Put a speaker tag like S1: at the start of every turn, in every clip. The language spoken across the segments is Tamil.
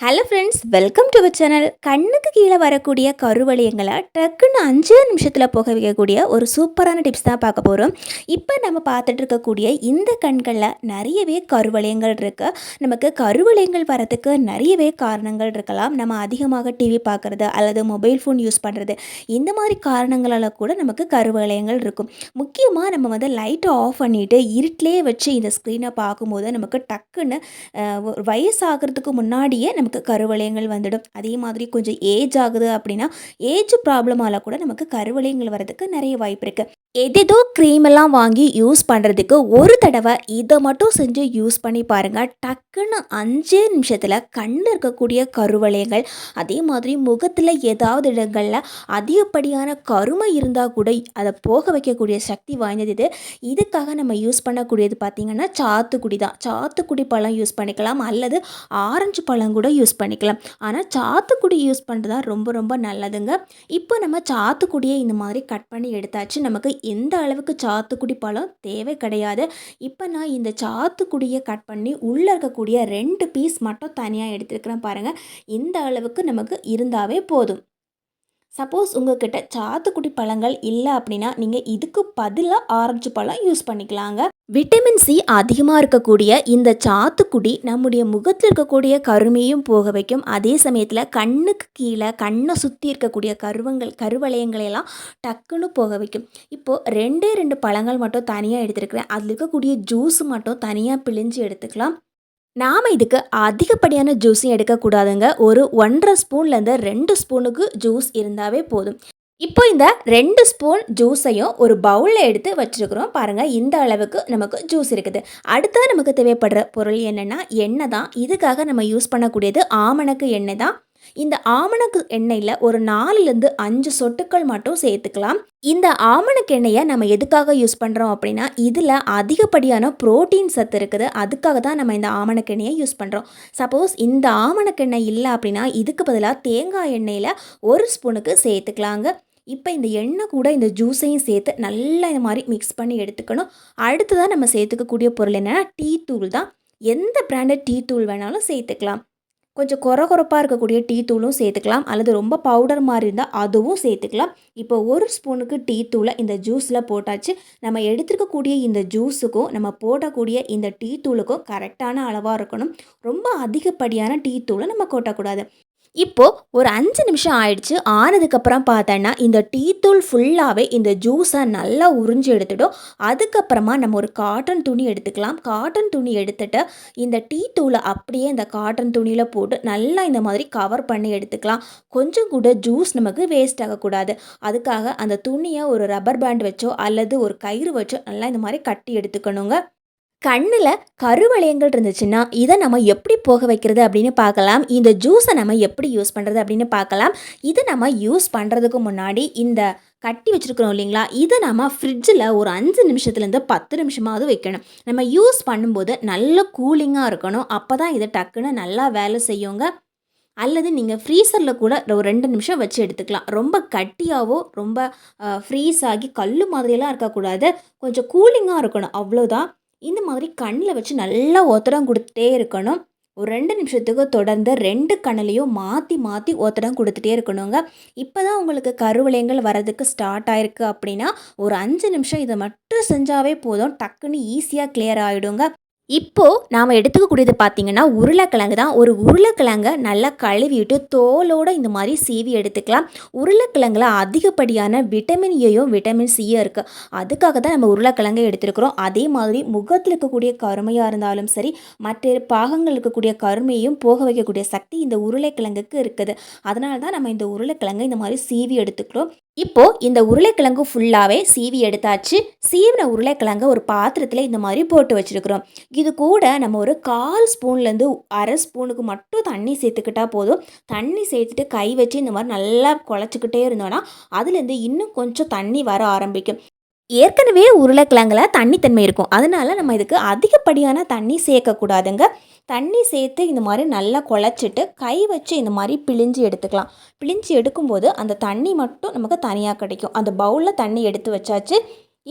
S1: Hello friends welcome to our channel கண்ணுக்கு கீழே வரக்கூடிய கருவளையங்களை டக்குன்னு அஞ்சு நிமிஷத்தில் போக வைக்கக்கூடிய ஒரு சூப்பரான டிப்ஸ் தான் பார்க்க போகிறோம் இப்போ நம்ம பார்த்துட்டு இருக்கக்கூடிய இந்த கண்களில் நிறையவே கருவளையங்கள் இருக்குது நமக்கு கருவளையங்கள் வரதுக்கு நிறையவே காரணங்கள் இருக்கலாம். நம்ம அதிகமாக டிவி பார்க்குறது அல்லது மொபைல் ஃபோன் யூஸ் பண்ணுறது இந்த மாதிரி காரணங்களால் கூட நமக்கு கருவளையங்கள் இருக்கும். முக்கியமாக நம்ம வந்து லைட்டை ஆஃப் பண்ணிவிட்டு இருட்டிலே வச்சு இந்த ஸ்க்ரீனை பார்க்கும்போது நமக்கு டக்குன்னு வயசாகிறதுக்கு முன்னாடியே நமக்கு கருவளையங்கள் வந்துடும். அதே மாதிரி கொஞ்சம் ஏஜ் ஆகுது அப்படின்னா ஏஜ் ப்ராப்ளமால கூட நமக்கு கருவளையங்கள் வரதுக்கு நிறைய வாய்ப்பு இருக்குது எதேதோ க்ரீம் எல்லாம் வாங்கி யூஸ் பண்ணுறதுக்கு ஒரு தடவை இதை மட்டும் செஞ்சு யூஸ் பண்ணி பாருங்கள் டக்குன்னு அஞ்சே நிமிஷத்தில் கண்ணில் இருக்கக்கூடிய கருவளையங்கள் அதே மாதிரி முகத்தில் ஏதாவது இடங்களில் அதிகப்படியான கருமை இருந்தால் கூட அதை போக வைக்கக்கூடிய சக்தி வாய்ந்தது இது. இதுக்காக நம்ம யூஸ் பண்ணக்கூடியது பார்த்திங்கன்னா சாத்துக்குடி தான். சாத்துக்குடி பழம் யூஸ் பண்ணிக்கலாம். அல்லது ஆரஞ்சு பழம் கூட யூஸ் பண்ணிக்கலாம். ஆனால் சாத்துக்குடி யூஸ் பண்ணுறது தான் ரொம்ப ரொம்ப நல்லதுங்க. இப்போ நம்ம சாத்துக்குடியை இந்த மாதிரி கட் பண்ணி எடுத்தாச்சு. நமக்கு எந்த அளவுக்கு சாத்துக்குடி பழம் தேவை கிடையாது. இப்போ நான் இந்த சாத்துக்குடியை கட் பண்ணி உள்ளே இருக்கக்கூடிய ரெண்டு பீஸ் மட்டும் தனியாக எடுத்துருக்கிறேன் பாருங்கள் இந்த அளவுக்கு நமக்கு இருந்தாவே போதும். சப்போஸ் உங்ககிட்ட சாத்துக்குடி பழங்கள் இல்லை அப்படின்னா நீங்கள் இதுக்கு பதிலாக ஆரஞ்சு பழம் யூஸ் பண்ணிக்கலாங்க. விட்டமின் சி அதிகமாக இருக்கக்கூடிய இந்த சாத்துக்குடி நம்முடைய முகத்தில் இருக்கக்கூடிய கருமையும் போக வைக்கும். அதே சமயத்தில் கண்ணுக்கு கீழே கண்ணை சுற்றி இருக்கக்கூடிய கருவங்கள் கருவளையங்களையெல்லாம் டக்குன்னு போக வைக்கும். இப்போது ரெண்டே ரெண்டு பழங்கள் மட்டும் தனியாக எடுத்துருக்கிறேன். அதில் இருக்கக்கூடிய ஜூஸ் மட்டும் தனியாக பிழிஞ்சு எடுத்துக்கலாம். நாம் இதுக்கு அதிகப்படியான ஜூஸும் எடுக்கக்கூடாதுங்க. ஒரு ஒன்றரை ஸ்பூன்லேருந்து ரெண்டு ஸ்பூனுக்கு ஜூஸ் இருந்தாவே போதும். இப்போ இந்த ரெண்டு ஸ்பூன் ஜூஸையும் ஒரு பவுலில் எடுத்து வச்சுருக்குறோம். பாருங்கள் இந்த அளவுக்கு நமக்கு ஜூஸ் இருக்குது. அடுத்தது நமக்கு தேவைப்படுற பொருள் என்னென்னா எண்ணெய் தான் இதுக்காக நம்ம யூஸ் பண்ணக்கூடியது ஆமணக்கு எண்ணெய் தான். இந்த ஆமணக்கு எண்ணெயில் ஒரு நாலுலேருந்து அஞ்சு சொட்டுக்கள் மட்டும் சேர்த்துக்கலாம். இந்த ஆமணக்கு எண்ணெயை நம்ம எதுக்காக யூஸ் பண்ணுறோம் அப்படின்னா இதில் அதிகப்படியான புரோட்டீன் சத்து இருக்குது. அதுக்காக தான் நம்ம இந்த ஆமணக்கு எண்ணெயை யூஸ் பண்ணுறோம் சப்போஸ் இந்த ஆமணக்கு எண்ணெய் இல்லை அப்படின்னா இதுக்கு பதிலாக தேங்காய் எண்ணெயில் ஒரு ஸ்பூனுக்கு சேர்த்துக்கலாங்க. இப்போ இந்த எண்ணெய் கூட இந்த ஜூஸையும் சேர்த்து நல்லா இந்த மாதிரி மிக்ஸ் பண்ணி எடுத்துக்கணும். அடுத்ததாக நம்ம சேர்த்துக்கக்கூடிய பொருள் என்னென்னா டீ தூள் தான். எந்த பிராண்டட் டீ தூள் வேணாலும் சேர்த்துக்கலாம். கொஞ்சம் கொர கொரப்பாக இருக்கக்கூடிய டீ தூளும் சேர்த்துக்கலாம். அல்லது ரொம்ப பவுடர் மாதிரி இருந்தால் அதுவும் சேர்த்துக்கலாம். இப்போ ஒரு ஸ்பூனுக்கு டீ தூளை இந்த ஜூஸில் போட்டாச்சு. நம்ம எடுத்துருக்கக்கூடிய இந்த ஜூஸுக்கும் நம்ம போடக்கூடிய இந்த டீ தூளுக்கும் கரெக்டான அளவாக இருக்கணும். ரொம்ப அதிகப்படியான டீ தூளை நம்ம கொட்டக்கூடாது. இப்போது ஒரு அஞ்சு நிமிஷம் ஆயிடுச்சு ஆனதுக்கப்புறம் பார்த்தோன்னா இந்த டீ தூள் ஃபுல்லாகவே இந்த ஜூஸை நல்லா உறிஞ்சி எடுத்துடும் அதுக்கப்புறமா நம்ம ஒரு காட்டன் துணி எடுத்துக்கலாம். காட்டன் துணி எடுத்துட்டு இந்த டீ தூளை அப்படியே இந்த காட்டன் துணியில் போட்டு நல்லா இந்த மாதிரி கவர் பண்ணி எடுத்துக்கலாம். கொஞ்சம் கூட ஜூஸ் நமக்கு வேஸ்ட் ஆகக்கூடாது. அதுக்காக அந்த துணியை ஒரு ரப்பர் பேண்ட் வச்சோ அல்லது ஒரு கயிறு வச்சோ நல்லா இந்த மாதிரி கட்டி எடுத்துக்கணுங்க. கண்ணில் கருவளையங்கள் இருந்துச்சுன்னா இதை நம்ம எப்படி போக வைக்கிறது அப்படின்னு பார்க்கலாம். இந்த ஜூஸை நம்ம எப்படி யூஸ் பண்ணுறது அப்படின்னு பார்க்கலாம். இதை நம்ம யூஸ் பண்ணுறதுக்கு முன்னாடி இந்த கட்டி வச்சுருக்கிறோம் இல்லைங்களா இதை நம்ம ஃப்ரிட்ஜில் ஒரு அஞ்சு நிமிஷத்துலேருந்து பத்து நிமிஷமாவது வைக்கணும். நம்ம யூஸ் பண்ணும்போது நல்ல கூலிங்காக இருக்கணும். அப்போ தான் இது டக்குன்னு நல்லா வேலை செய்யுங்க. அல்லது நீங்கள் ஃப்ரீசரில் கூட ஒரு ரெண்டு நிமிஷம் வச்சு எடுத்துக்கலாம். ரொம்ப கட்டியாகவோ ரொம்ப ஃப்ரீஸ் ஆகி கல் மாதிரியெல்லாம் இருக்கக்கூடாது. கொஞ்சம் கூலிங்காக இருக்கணும். அவ்வளோதான் இந்த மாதிரி கண்ணில் வச்சு நல்லா ஒத்தடம் கொடுத்துட்டே இருக்கணும். ஒரு ரெண்டு நிமிஷத்துக்கு தொடர்ந்து ரெண்டு கண்ணிலையும் மாற்றி மாற்றி ஒத்தடம் கொடுத்துட்டே இருக்கணுங்க. இப்போ தான் உங்களுக்கு கருவளையங்கள் வரதுக்கு ஸ்டார்ட் ஆயிருக்கு அப்படின்னா ஒரு அஞ்சு நிமிஷம் இதை மட்டும் செஞ்சாவே போதும். டக்குன்னு ஈஸியாக கிளியர் ஆகிடுங்க இப்போது நாம் எடுத்துக்கக்கூடியது பார்த்திங்கன்னா உருளைக்கிழங்கு தான். ஒரு உருளைக்கிழங்கை நல்லா கழுவிட்டு தோலோடு இந்த மாதிரி சீவி எடுத்துக்கலாம். உருளைக்கிழங்குல அதிகப்படியான விட்டமின் ஏயும் விட்டமின் சியும் இருக்குது அதுக்காக தான் நம்ம உருளைக்கிழங்கை எடுத்துருக்குறோம். அதே மாதிரி முகத்தில் இருக்கக்கூடிய கருமையாக இருந்தாலும் சரி மற்ற பாகங்கள் இருக்கக்கூடிய கருமையும் போக வைக்கக்கூடிய சக்தி இந்த உருளைக்கிழங்குக்கு இருக்குது. அதனால தான் நம்ம இந்த உருளைக்கிழங்கை இந்த மாதிரி சீவி எடுத்துக்கிறோம். இப்போது இந்த உருளைக்கிழங்கு ஃபுல்லாகவே சீவி எடுத்தாச்சு. சீவின உருளைக்கிழங்க ஒரு பாத்திரத்தில் இந்த மாதிரி போட்டு வச்சுருக்குறோம். இது கூட நம்ம ஒரு கால் ஸ்பூன்லேருந்து அரை ஸ்பூனுக்கு மட்டும் தண்ணி சேர்த்துக்கிட்டா போதும். தண்ணி சேர்த்துட்டு கை வச்சு இந்த மாதிரி நல்லா குழச்சிக்கிட்டே இருந்தோன்னா அதுலேருந்து இன்னும் கொஞ்சம் தண்ணி வர ஆரம்பிக்கும். ஏற்கனவே உருளைக்கிழங்குல தண்ணித்தன்மை இருக்கும். அதனால் நம்ம இதுக்கு அதிகப்படியான தண்ணி சேர்க்கக்கூடாதுங்க. தண்ணி சேர்த்து இந்த மாதிரி நல்லா குழச்சிட்டு கை வச்சு இந்த மாதிரி பிழிஞ்சு எடுத்துக்கலாம். பிழிஞ்சு எடுக்கும்போது அந்த தண்ணி மட்டும் நமக்கு தனியாக கிடைக்கும். அந்த பவுலில் தண்ணி எடுத்து வச்சாச்சு.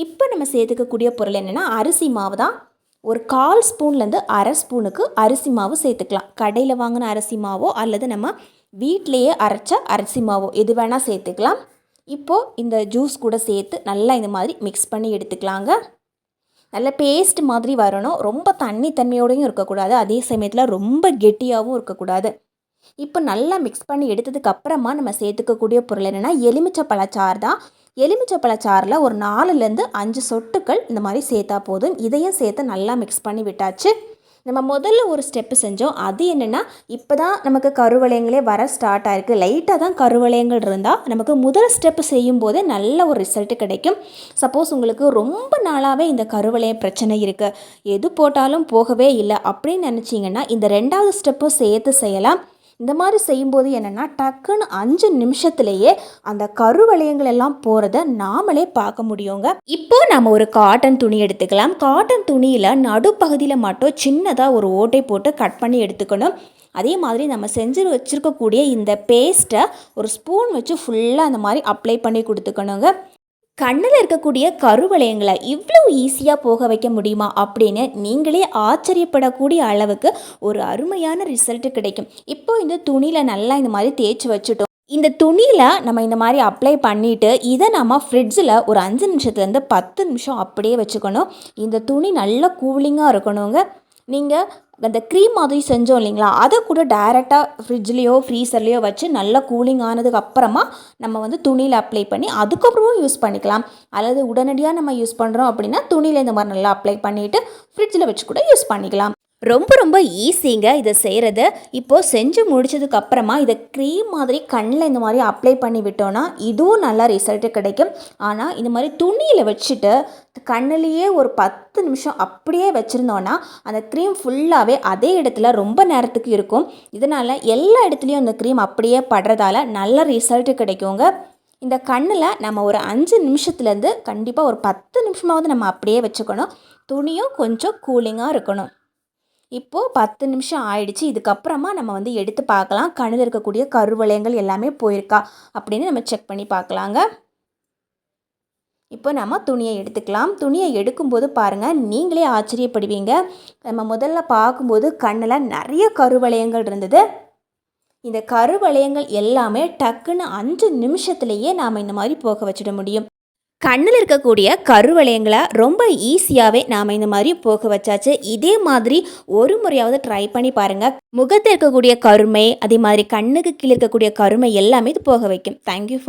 S1: இப்போ நம்ம சேர்த்துக்கக்கூடிய பொருள் என்னென்னா அரிசி மாவு தான். ஒரு கால் ஸ்பூன்லேருந்து அரை ஸ்பூனுக்கு அரிசி மாவு சேர்த்துக்கலாம். கடையில் வாங்கின அரிசி மாவோ அல்லது நம்ம வீட்டிலையே அரைச்ச அரிசி மாவோ எது வேணால் சேர்த்துக்கலாம். இப்போது இந்த ஜூஸ் கூட சேர்த்து நல்லா இந்த மாதிரி மிக்ஸ் பண்ணி எடுத்துக்கலாங்க. நல்ல பேஸ்ட் மாதிரி வரணும். ரொம்ப தண்ணி தன்மையோடையும் இருக்கக்கூடாது. அதே சமயத்தில் ரொம்ப கெட்டியாகவும் இருக்கக்கூடாது. இப்போ நல்லா மிக்ஸ் பண்ணி எடுத்ததுக்கு அப்புறமா நம்ம சேர்த்துக்கக்கூடிய பொருள் என்னென்னா எலுமிச்சை பழச்சாறு தான். எலுமிச்சை பழச்சாறில் ஒரு நாலுலேருந்து அஞ்சு சொட்டுக்கள் இந்த மாதிரி சேர்த்தா போதும். இதையும் சேர்த்து நல்லா மிக்ஸ் பண்ணி விட்டாச்சு. நம்ம முதல்ல ஒரு ஸ்டெப்பு செஞ்சோம். அது என்னென்னா இப்போ தான் நமக்கு கருவளையங்களே வர ஸ்டார்ட் ஆகிருக்கு லைட்டாக தான் கருவளையங்கள் இருந்தால் நமக்கு முதல் ஸ்டெப்பு செய்யும் போதே நல்ல ஒரு ரிசல்ட் கிடைக்கும். சப்போஸ் உங்களுக்கு ரொம்ப நாளாகவே இந்த கருவளைய பிரச்சனை இருக்குது எது போட்டாலும் போகவே இல்லை அப்படின்னு நினச்சிங்கன்னா இந்த ரெண்டாவது ஸ்டெப்பும் சேர்த்து செய்யலாம். இந்த மாதிரி செய்யும்போது என்னென்னா டக்குன்னு அஞ்சு நிமிஷத்துலேயே அந்த கருவளையங்கள் எல்லாம் போகிறத நாமளே பார்க்க முடியுங்க. இப்போ நம்ம ஒரு காட்டன் துணி எடுத்துக்கலாம். காட்டன் துணியில் நடுப்பகுதியில் மட்டும் சின்னதாக ஒரு ஓட்டை போட்டு கட் பண்ணி எடுத்துக்கணும். அதே மாதிரி நம்ம செஞ்சு வச்சுருக்கக்கூடிய இந்த பேஸ்ட்டை ஒரு ஸ்பூன் வச்சு ஃபுல்லாக அந்த மாதிரி அப்ளை பண்ணி கொடுத்துக்கணுங்க. கண்ணில் இருக்கக்கூடிய கருவளையங்களை இவ்வளோ ஈஸியாக போக வைக்க முடியுமா அப்படின்னு நீங்களே ஆச்சரியப்படக்கூடிய அளவுக்கு ஒரு அருமையான ரிசல்ட்டு கிடைக்கும். இப்போ இந்த துணியில் நல்லா இந்த மாதிரி தேய்ச்சி வச்சுட்டோம். இந்த துணியில் நம்ம இந்த மாதிரி அப்ளை பண்ணிவிட்டு இதை நம்ம ஃப்ரிட்ஜில் ஒரு அஞ்சு நிமிஷத்துலேருந்து பத்து நிமிஷம் அப்படியே வச்சுக்கணும். இந்த துணி நல்லா கூலிங்காக இருக்கணுங்க. நீங்கள் அந்த க்ரீம் மாதிரி செஞ்சோம் இல்லைங்களா? அதை கூட டைரெக்டாக ஃப்ரிட்ஜ்லேயோ ஃப்ரீசர்லேயோ வச்சு நல்லா கூலிங் ஆனதுக்கு அப்புறமா நம்ம வந்து துணியில் அப்ளை பண்ணி அதுக்கப்புறமும் யூஸ் பண்ணிக்கலாம். அல்லது உடனடியாக நம்ம யூஸ் பண்ணுறோம் அப்படின்னா துணியில் இந்த மாதிரி நல்லா அப்ளை பண்ணிவிட்டு ஃப்ரிட்ஜில் வச்சு கூட யூஸ் பண்ணிக்கலாம். ரொம்ப ரொம்ப ஈஸிங்க இதை செய்கிறது இப்போது செஞ்சு முடிச்சதுக்கப்புறமா இதை க்ரீம் மாதிரி கண்ணில் இந்த மாதிரி அப்ளை பண்ணி விட்டோன்னா இதுவும் நல்லா ரிசல்ட்டு கிடைக்கும். ஆனால் இந்த மாதிரி துணியில் வச்சுட்டு கண்ணிலேயே ஒரு பத்து நிமிஷம் அப்படியே வச்சுருந்தோன்னா அந்த க்ரீம் ஃபுல்லாகவே அதே இடத்துல ரொம்ப நேரத்துக்கு இருக்கும். இதனால் எல்லா இடத்துலையும் அந்த க்ரீம் அப்படியே படுறதால நல்ல ரிசல்ட்டு கிடைக்குங்க. இந்த கண்ணில் நம்ம ஒரு அஞ்சு நிமிஷத்துலேருந்து கண்டிப்பாக ஒரு பத்து நிமிஷமாவது நம்ம அப்படியே வச்சுக்கணும். துணியும் கொஞ்சம் கூலிங்காக இருக்கணும். இப்போது பத்து நிமிஷம் ஆயிடுச்சு. இதுக்கப்புறமா நம்ம வந்து எடுத்து பார்க்கலாம். கண்ணில் இருக்கக்கூடிய கருவளையங்கள் எல்லாமே போயிருக்கா அப்படின்னு நம்ம செக் பண்ணி பார்க்கலாங்க. இப்போ நம்ம துணியை எடுத்துக்கலாம். துணியை எடுக்கும்போது பாருங்கள் நீங்களே ஆச்சரியப்படுவீங்க. நம்ம முதல்ல பார்க்கும்போது கண்ணில் நிறைய கருவளையங்கள் இருந்தது. இந்த கருவளையங்கள் எல்லாமே டக்குன்னு அஞ்சு நிமிஷத்துலேயே நாம் இந்த மாதிரி போக வச்சிட முடியும். கண்ணில் இருக்கக்கூடிய கருவளையங்களை ரொம்ப ஈஸியாகவே நாம் இந்த மாதிரி போக வச்சாச்சு. இதே மாதிரி ஒரு முறையாவது ட்ரை பண்ணி பாருங்கள் முகத்தில் இருக்கக்கூடிய கருமை அதே மாதிரி கண்ணுக்கு கீழே இருக்கக்கூடிய கருமை எல்லாமே இது போக வைக்கும். Thank you for